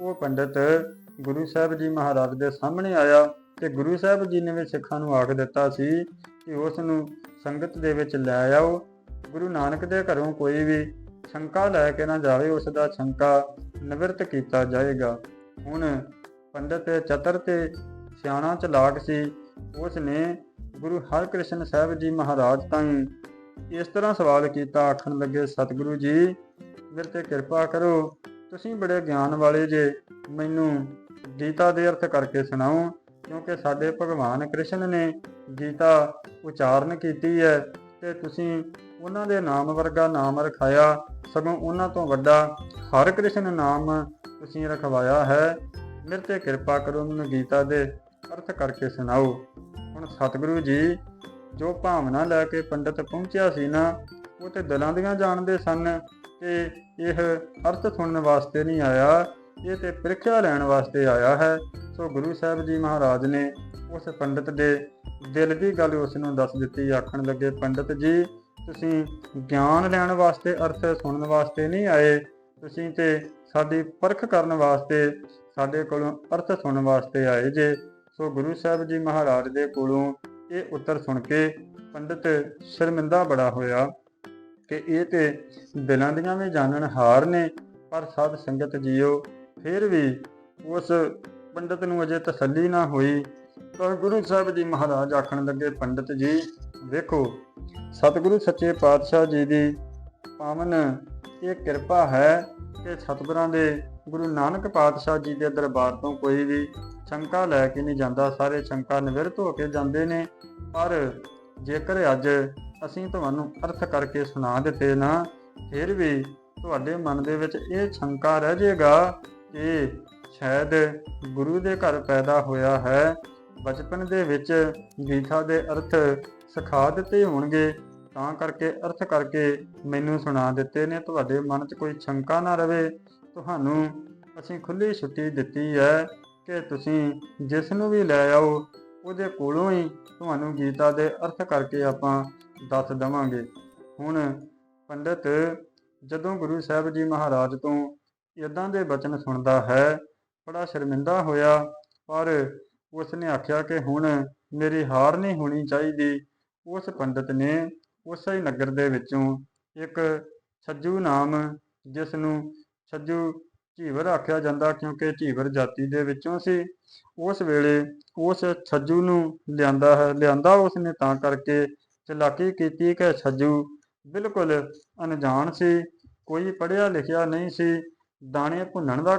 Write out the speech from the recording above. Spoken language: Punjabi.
ਉਹ ਪੰਡਿਤ ਗੁਰੂ ਸਾਹਿਬ ਜੀ ਮਹਾਰਾਜ ਦੇ ਸਾਹਮਣੇ ਆਇਆ ਤੇ ਗੁਰੂ ਸਾਹਿਬ ਜੀ ਨੇ ਵੀ ਸਿੱਖਾਂ ਨੂੰ ਆਖ ਦਿੱਤਾ ਸੀ ਕਿ ਉਸ ਨੂੰ ਸੰਗਤ ਦੇ ਵਿੱਚ ਲੈ ਆਓ। ਗੁਰੂ ਨਾਨਕ ਦੇ ਘਰੋਂ ਕੋਈ ਵੀ ਸ਼ੰਕਾ ਲੈ ਕੇ ਨਾ ਜਾਵੇ, ਉਸ ਦਾ ਸ਼ੰਕਾ ਨਿਵਰਤ ਕੀਤਾ ਜਾਏਗਾ। ਹੁਣ ਪੰਡਿਤ ਚਤਰ ਤੇ ਸਿਆਣਾ ਚਲਾਕ ਸੀ। ਉਸ ਨੇ ਗੁਰੂ ਹਰਕ੍ਰਿਸ਼ਨ ਸਾਹਿਬ ਜੀ ਮਹਾਰਾਜ ਤਾਈਂ ਇਸ ਤਰ੍ਹਾਂ ਸਵਾਲ ਕੀਤਾ, ਆਖਣ ਲੱਗੇ, ਸਤਿਗੁਰੂ ਜੀ, ਮੇਰੇ ਤੇ ਕਿਰਪਾ ਕਰੋ ਤੁਸੀਂ ਬੜੇ ਗਿਆਨ ਵਾਲੇ ਜੇ ਮੈਨੂੰ ਗੀਤਾ ਦੇ ਅਰਥ ਕਰਕੇ ਸੁਣਾਓ, ਕਿਉਂਕਿ ਸਾਡੇ ਭਗਵਾਨ ਕ੍ਰਿਸ਼ਨ ਨੇ ਗੀਤਾ ਉਚਾਰਨ ਕੀਤੀ ਹੈ ਤੇ ਤੁਸੀਂ ਉਹਨਾਂ ਦੇ ਨਾਮ ਵਰਗਾ ਨਾਮ ਰਖਾਇਆ, ਸਗੋਂ ਉਹਨਾਂ ਤੋਂ ਵੱਡਾ ਹਰ ਕ੍ਰਿਸ਼ਨ ਨਾਮ ਤੁਸੀਂ ਰਖਵਾਇਆ ਹੈ। ਮੇਰੇ ਤੇ ਕਿਰਪਾ ਕਰੋ ਮੈਨੂੰ ਗੀਤਾ ਦੇ ਅਰਥ ਕਰਕੇ ਸੁਣਾਓ। ਹੁਣ ਸਤਿਗੁਰੂ ਜੀ, ਜੋ ਭਾਵਨਾ ਲੈ ਕੇ ਪੰਡਤ ਪਹੁੰਚਿਆ ਸੀ ਨਾ, ਉਹ ਤੇ ਦਿਲਾਂ ਦੀਆਂ ਜਾਣਦੇ ਸਨ ਕਿ ਇਹ ਅਰਥ ਸੁਣਨ ਵਾਸਤੇ ਨਹੀਂ ਆਇਆ, ਇਹ ਤੇ ਪ੍ਰੀਖਿਆ ਲੈਣ ਵਾਸਤੇ ਆਇਆ ਹੈ। ਸੋ ਗੁਰੂ ਸਾਹਿਬ ਜੀ ਮਹਾਰਾਜ ਨੇ ਉਸ ਪੰਡਤ ਦੇ ਦਿਲ ਦੀ ਗੱਲ ਉਸ ਨੂੰ ਦੱਸ ਦਿੱਤੀ, ਆਖਣ ਲੱਗੇ, ਪੰਡਤ ਜੀ, ਤੁਸੀਂ ਗਿਆਨ ਲੈਣ ਵਾਸਤੇ ਅਰਥ ਸੁਣਨ ਵਾਸਤੇ ਨਹੀਂ ਆਏ। ਤੁਸੀਂ ਤੇ ਸਾਡੀ ਪਰਖ ਕਰਨ ਵਾਸਤੇ, ਸਾਡੇ ਕੋਲੋਂ ਅਰਥ ਸੁਣਨ ਵਾਸਤੇ ਆਏ ਜੇ। ਸੋ ਗੁਰੂ ਸਾਹਿਬ ਜੀ ਮਹਾਰਾਜ ਦੇ ਕੋਲੋਂ ਇਹ ਉੱਤਰ ਸੁਣ ਕੇ ਪੰਡਿਤ ਸ਼ਰਮਿੰਦਾ ਬੜਾ ਹੋਇਆ। ਕਿ ਇਹ ਤੇ ਦਿਲਾਂ ਦੀਆਂ ਵੀ ਜਾਣਨ ਹਾਰ ਨੇ, ਪਰ ਸਾਧ ਸੰਗਤ ਜੀਓ, ਫਿਰ ਵੀ ਉਸ ਪੰਡਿਤ ਨੂੰ ਅਜੇ ਤਸੱਲੀ ਨਾ ਹੋਈ, ਤਾਂ ਗੁਰੂ ਸਾਹਿਬ ਜੀ ਮਹਾਰਾਜ ਆਖਣ ਲੱਗੇ, ਪੰਡਿਤ ਜੀ, ਵੇਖੋ, ਸਤਿਗੁਰੂ ਸੱਚੇ ਪਾਤਸ਼ਾਹ ਜੀ ਦੀ ਪਾਵਨ, ਇਹ ਕਿਰਪਾ ਹੈ ਕਿ ਸਤਿਗੁਰਾਂ ਦੇ ਗੁਰੂ ਨਾਨਕ ਪਾਤਸ਼ਾਹ ਜੀ ਦੇ ਦਰਬਾਰ ਤੋਂ ਕੋਈ ਵੀ ਸ਼ੰਕਾ ਲੈ ਕੇ ਨਹੀਂ ਜਾਂਦਾ। ਸਾਰੇ ਸ਼ੰਕਾ ਨਿਵਰਤ ਹੋ ਕੇ ਜਾਂਦੇ ਨੇ, ਪਰ ਜੇਕਰ ਅੱਜ ਅਸੀਂ ਤੁਹਾਨੂੰ ਅਰਥ ਕਰਕੇ ਸੁਣਾ ਦਿੱਤੇ ਨਾ, ਫਿਰ ਵੀ ਤੁਹਾਡੇ ਮਨ ਦੇ ਵਿੱਚ ਇਹ ਸ਼ੰਕਾ ਰਹਿ ਜਾਏਗਾ ਕਿ ਸ਼ਾਇਦ ਗੁਰੂ ਦੇ ਘਰ ਪੈਦਾ ਹੋਇਆ ਹੈ। ਬਚਪਨ ਦੇ ਵਿੱਚ ਗੀਤਾ ਦੇ ਅਰਥ ਸਿਖਾ ਦਿੱਤੇ ਹੋਣਗੇ। ਤਾਂ ਕਰਕੇ ਅਰਥ ਕਰਕੇ ਮੈਨੂੰ ਸੁਣਾ ਦਿੱਤੇ ਨੇ, ਤੁਹਾਡੇ ਮਨ 'ਚ ਕੋਈ ਸ਼ੰਕਾ ਨਾ ਰਵੇ। ਤੁਹਾਨੂੰ ਅਸੀਂ ਖੁੱਲੀ ਛੁੱਟੀ ਦਿੱਤੀ ਹੈ ਕਿ ਤੁਸੀਂ ਜਿਸ ਨੂੰ ਵੀ ਲੈ ਆਓ, ਉਹਦੇ ਕੋਲੋਂ ਹੀ ਤੁਹਾਨੂੰ ਗੀਤਾ ਦੇ ਅਰਥ ਕਰਕੇ ਆਪਾਂ ਦੱਸ ਦਵਾਂਗੇ। ਹੁਣ ਪੰਡਿਤ, ਜਦੋਂ ਗੁਰੂ ਸਾਹਿਬ ਜੀ ਮਹਾਰਾਜ ਤੋਂ ਇਦਾਂ ਦੇ ਬਚਨ ਸੁਣਦਾ ਹੈ, ਬੜਾ ਸ਼ਰਮਿੰਦਾ ਹੋਇਆ, ਪਰ ਉਸਨੇ ਆਖਿਆ ਕਿ ਹੁਣ ਮੇਰੀ ਹਾਰ ਨਹੀਂ ਹੋਣੀ ਚਾਹੀਦੀ। ਉਸ ਪੰਡਿਤ ਨੇ ਉਸੇ ਹੀ ਨਗਰ ਦੇ ਵਿੱਚੋਂ ਇੱਕ ਛੱਜੂ ਨਾਮ ਜਿਸ ਨੂੰ ਛੱਜੂ ਝੀਵਰ ਆਖਿਆ ਜਾਂਦਾ ਕਿਉਂਕਿ ਝੀਵਰ ਜਾਤੀ ਦੇ ਵਿੱਚੋਂ ਸੀ, ਉਸ ਵੇਲੇ ਉਸ ਛੱਜੂ ਨੂੰ ਲਿਆਂਦਾ ਹੈ, ਲਿਆਂਦਾ ਉਸਨੇ ਤਾਂ ਕਰਕੇ ਚਲਾਕੀ ਕੀਤੀ ਕਿ ਛੱਜੂ ਬਿਲਕੁਲ ਅਣਜਾਣ ਸੀ, ਕੋਈ ਪੜ੍ਹਿਆ ਲਿਖਿਆ ਨਹੀਂ ਸੀ, ਦਾਣੇ ਭੁੰਨਣ ਦਾ ਕੰਮ